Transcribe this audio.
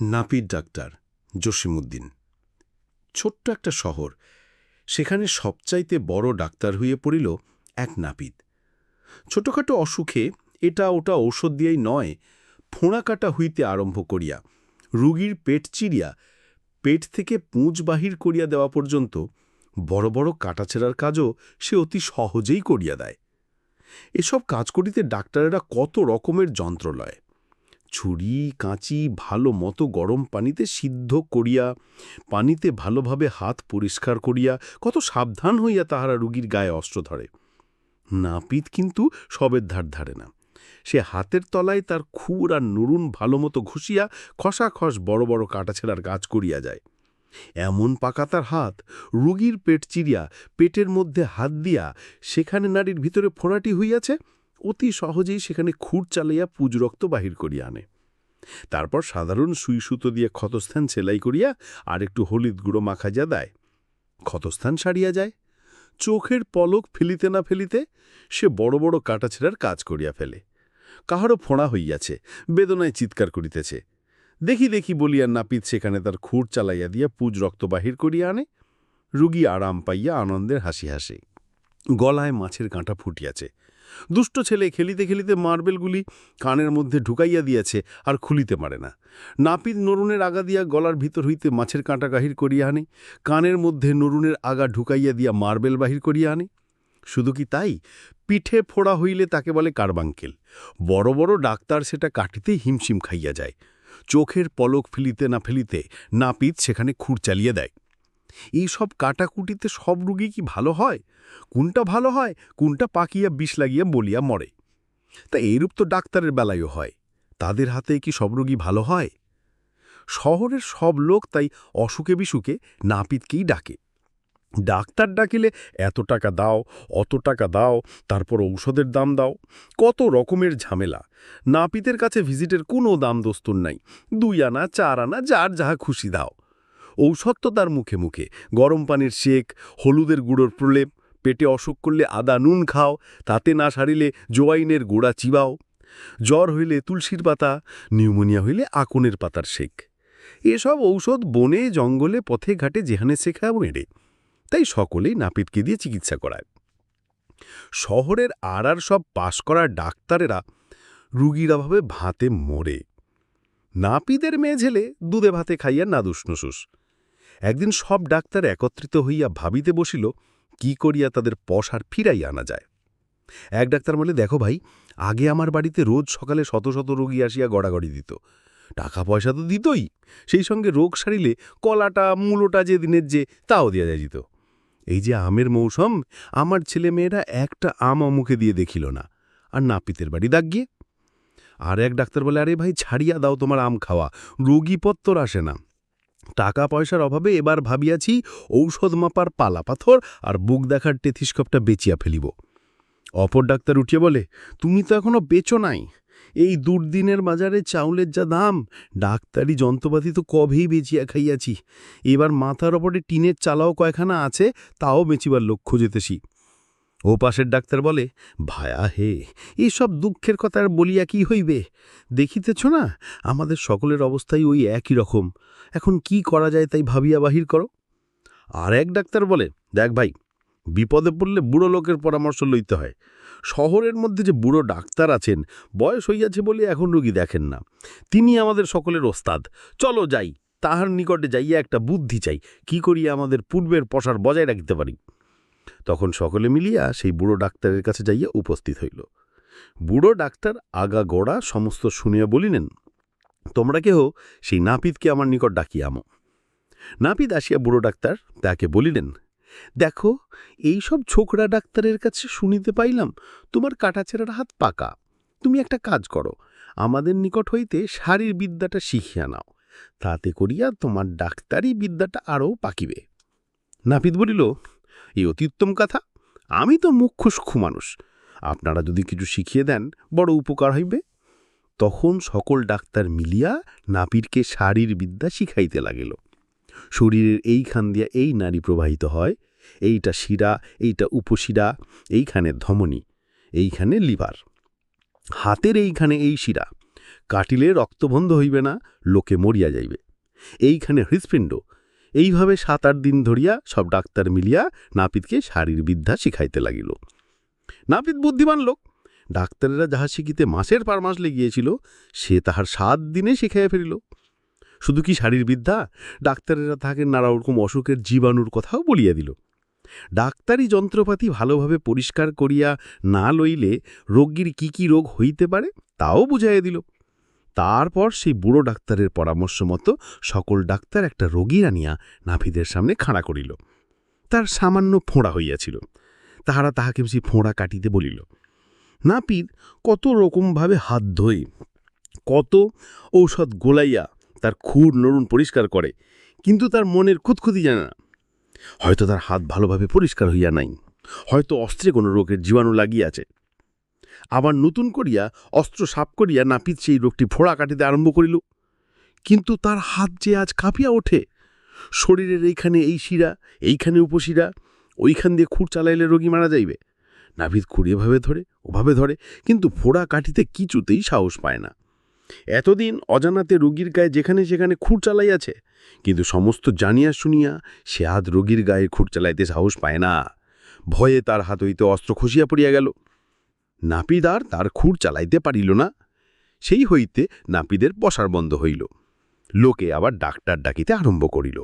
নাপিত ডাক্তার জসিমুদ্দিন ছোট্ট একটা শহর, সেখানে সবচাইতে বড় ডাক্তার হইয়া পড়িল এক নাপিত। ছোটখাটো অসুখে এটা ওটা ঔষধ দিয়েই নয় ফোঁড়া কাটা হইতে আরম্ভ করিয়া, রুগীর পেট চিরিয়া পেট থেকে পুঁজ বাহির করিয়া দেওয়া পর্যন্ত বড় বড় কাটাছেড়ার কাজও সে অতি সহজেই করিয়া দেয়। এসব কাজ করিতে ডাক্তারেরা কত রকমের যন্ত্র লয়। ছুরি, কাঁচি, ভালো মতো গরম পানিতে সিদ্ধ করিয়া, পানিতে ভালোভাবে হাত পরিষ্কার করিয়া, কত সাবধান হইয়া তাহারা রুগীর গায়ে অস্ত্র ধরে। নাপিত কিন্তু সবের ধার ধারে না। সে হাতের তলায় তার খুর আর নুরুন ভালো মতো ঘুষিয়া খসাখস বড় বড় কাটাছেড়ার কাজ করিয়া যায়। এমন পাকা তার হাত, রুগীর পেট চিরিয়া, পেটের মধ্যে হাত দিয়া, সেখানে নারীর ভিতরে ফোঁড়াটি হইয়াছে? অতি সহজেই সেখানে খুর চালাইয়া পুজ রক্ত বাহির করিয়া আনে। তারপর সাধারণ সুই সুতো দিয়ে ক্ষতস্থান সেলাই করিয়া আর একটু হলিদ গুঁড়ো মাখাইয়া দেয়, ক্ষতস্থান সারিয়া যায়। চোখের পলক ফেলিতে না ফেলিতে সে বড় বড় কাটাছেড়ার কাজ করিয়া ফেলে। কাহারও ফোঁড়া হইয়াছে, বেদনায় চিৎকার করিতেছে। দেখি দেখি বলিয়া নাপিত সেখানে তার খুর চালাইয়া দিয়া পুজ রক্ত বাহির করিয়া আনে। রুগী আরাম পাইয়া আনন্দের হাসি হাসে। গলায় মাছের কাঁটা ফুটিয়াছে। দুষ্ট ছেলে খেলিতে খেলিতে মার্বেলগুলি কানের মধ্যে ঢুকাইয়া দিয়াছে আর খুলিতে পারে না। নাপিত নরুনের আগা দিয়া গলার ভিতর হইতে মাছের কাঁটা গাহির করিয়া আনে, কানের মধ্যে নরুনের আগা ঢুকাইয়া দিয়া মার্বেল বাহির করিয়া আনে। শুধু কি তাই? পিঠে ফোড়া হইলে তাকে বলে কারবাঙ্কেল। বড় বড় ডাক্তার সেটা কাটিতেই হিমশিম খাইয়া যায়। চোখের পলক ফেলিতে না ফেলিতে নাপিত সেখানে খুর চালিয়ে দেয়। এই সব কাটাকুটিতে সব রুগী কি ভালো হয়? কোনটা ভালো হয়, কোনটা পাকিয়া বিষ লাগিয়া বলিয়া মরে? তা এইরূপ তো ডাক্তারের বেলায়ও হয়। তাদের হাতে কি সব রুগী ভালো হয়? শহরের সব লোক তাই অসুখে বিসুখে নাপিতকেই ডাকে। ডাক্তার ডাকিলে, এত টাকা দাও, অত টাকা দাও, তারপর ঔষধের দাম দাও। কত রকমের ঝামেলা। নাপিতের কাছে ভিজিটের কোনো দাম দস্তুর নাই। দুই আনা, চার আনা, যার যাহা খুশি দাও। ঔষধ তো তার মুখে মুখে। গরম পানির শেক, হলুদের গুঁড়োর প্রলেপ, পেটে অসুখ করলে আদা নুন খাও, তাতে না সারিলে জোয়াইনের গোড়া চিবাও। জ্বর হইলে তুলসীর পাতা, নিউমোনিয়া হইলে আকনের পাতার শেক। এসব ঔষধ বনে, জঙ্গলে, পথে, ঘাটে যেখানে শেখা মেরে তাই সকলেই নাপিতকে দিয়ে চিকিৎসা করায়। শহরের আর সব পাশ করা ডাক্তারেরা রুগীর অভাবে ভাতে মরে। নাপিদের মেয়ে ঝেলে দুধে ভাতে খাইয়া না দুষ্ণুসুস একদিন সব ডাক্তার একত্রিত হইয়া ভাবিতে বসিল, কি করিয়া তাদের পশার ফিরাই আনা যায়। এক ডাক্তার বলে, দেখো ভাই, আগে আমার বাড়িতে রোজ সকালে শত শত রোগী আসিয়া গড়াগড়ি দিত। টাকা পয়সা তো দিতই, সেই সঙ্গে রোগ সারিলে কলাটা, মূলোটা যে দিনের যে, তাও দেওয়া যায় যেত এই যে আমের মৌসুম, আমার ছেলে মেয়েরা একটা আম মুখে দিয়ে দেখিল না, আর নাপিতের বাড়ি দাগ গিয়ে। আর এক ডাক্তার বলে, আরে ভাই, ছাড়িয়া দাও তোমার আম খাওয়া রোগীপত্তর আসে না। টাকা পয়সার অভাবে এবার ভাবিয়াছি ঔষধ মাপার পালা পাথর আর বুক দেখার টেথিস্কোপটা বেচিয়া ফেলিব। অপর ডাক্তার উঠিয়ে বলে, তুমি তো এখনও বেচো নাই। এই দুর্দিনের বাজারে চাউলের যা দাম, ডাক্তারি যন্ত্রপাতি তো কবেই বেচিয়া খাইয়াছি। এবার মাথার ওপরে টিনের চালাও কয়খানা আছে, তাও বেচিবার লক্ষ্য যেতেছি ও পাশের ডাক্তার বলে, ভায়া হে, এসব দুঃখের কথা আর বলিয়া কি হইবে? দেখিতেছ না, আমাদের সকলের অবস্থাই ওই একই রকম। এখন কি করা যায় তাই ভাবিয়া বাহির করো। আর এক ডাক্তার বলে, দেখ ভাই, বিপদে পড়লে বুড়ো লোকের পরামর্শ লইতে হয়। শহরের মধ্যে যে বুড়ো ডাক্তার আছেন, বয়স হইয়াছে বলে এখন রুগী দেখেন না। তিনি আমাদের সকলের ওস্তাদ। চলো যাই, তাহার নিকটে যাইয়া একটা বুদ্ধি চাই। কি করিয়া আমাদের পূর্বের পশার বজায় রাখতে পারি? তখন সকলে মিলিয়া সেই বুড়ো ডাক্তারের কাছে যাইয়া উপস্থিত হইল। বুড়ো ডাক্তার আগা গোড়া সমস্ত শুনিয়া বলিলেন, তোমরা কেহ সেই নাপিতকে আমার নিকট ডাকিয়া আমো? নাপিত আসিয়া বুড়ো ডাক্তার তাকে বলিলেন, দেখো, এই সব ছোকরা ডাক্তারের কাছে শুনিতে পাইলাম, তোমার কাটাছেড়ার হাত পাকা। তুমি একটা কাজ করো, আমাদের নিকট হইতে শারীর বিদ্যাটা শিখিয়া নাও, তাতে করিয়া তোমার ডাক্তারি বিদ্যাটা আরও পাকিবে। নাপিত বলিল এই অতি উত্তম কথা। আমি তো মুখ্যসূক্ষ্ম মানুষ। আপনারা যদি কিছু শিখিয়ে দেন, বড় উপকার হইবে। তখন সকল ডাক্তার মিলিয়া নাপিরকে শারীর বিদ্যা শিখাইতে লাগিল। শরীরের এইখান দিয়া এই নারী প্রবাহিত হয়, এইটা শিরা, এইটা উপশিরা, এইখানে ধমনী, এইখানে লিভার। হাতের এইখানে এই শিরা। কাটিলে রক্তবন্ধ হইবে না, লোকে মরিয়া যাইবে। এইখানে হৃৎপিণ্ড এইভাবে সাত আট দিন ধরিয়া সব ডাক্তার মিলিয়া নাপিতকে শারীরবিদ্যা শিখাইতে লাগিল। নাপিত বুদ্ধিমান লোক। ডাক্তারেরা যাহা শিখিতে মাসের পর মাস লেগিয়েছিল, সে তাহার সাত দিনে শিখাইয়া ফেরিল শুধু কি শারীরবিদ্যা? ডাক্তারেরা তাহাকে নানা রকম অসুখের জীবাণুর কথাও বলিয়া দিল। ডাক্তারি যন্ত্রপাতি ভালোভাবে পরিষ্কার করিয়া না লইলে রোগীর কি কি রোগ হইতে পারে, তাও বুঝাইয়া দিল। তারপর সেই বুড়ো ডাক্তারের পরামর্শ মতো সকল ডাক্তার একটা রোগী আনিয়া নাভিদের সামনে খাড়া করিল। তার সামান্য ফোঁড়া হইয়াছিল। তাহারা তাহাকে সেই ফোঁড়া কাটিতে বলিল, নাপিত, কত রকমভাবে হাত ধোয়, কত ঔষধ গোলাইয়া তার খুর নরুন পরিষ্কার করে, কিন্তু তার মনের খুঁতখুতি জানে না। হয়তো তার হাত ভালোভাবে পরিষ্কার হইয়া নাই, হয়তো অস্ত্রে কোনো রোগের জীবাণু লাগিয়াছে। আবার নতুন করিয়া, অস্ত্র সাপ করিয়া নাপিত সেই রোগটি ফোড়া কাটিতে আরম্ভ করিল। কিন্তু তার হাত যে আজ কাঁপিয়া ওঠে, শরীরের এইখানে এই শিরা, এইখানে উপশিরা, ওইখান দিয়ে খুঁড় চালাইলে রোগী মারা যাইবে। নাপিত খুঁড়ি এভাবে ধরে, ওভাবে ধরে, কিন্তু ফোড়া কাটিতে কিছুতেই সাহস পায় না। এতদিন অজানাতে রোগীর গায়ে যেখানে সেখানে খুঁড় চালাইয়াছে, কিন্তু সমস্ত জানিয়া শুনিয়া সে হাত রোগীর গায়ে খুঁড় চালাইতে সাহস পায় না। ভয়ে তার হাত হইতে অস্ত্র খসিয়া পড়িয়া গেল। নাপিত আর তার খুঁড় চালাইতে পারিল না। সেই হইতে নাপিদের বসার বন্ধ হইল। লোকে আবার ডাক্তার ডাকিতে আরম্ভ করিল।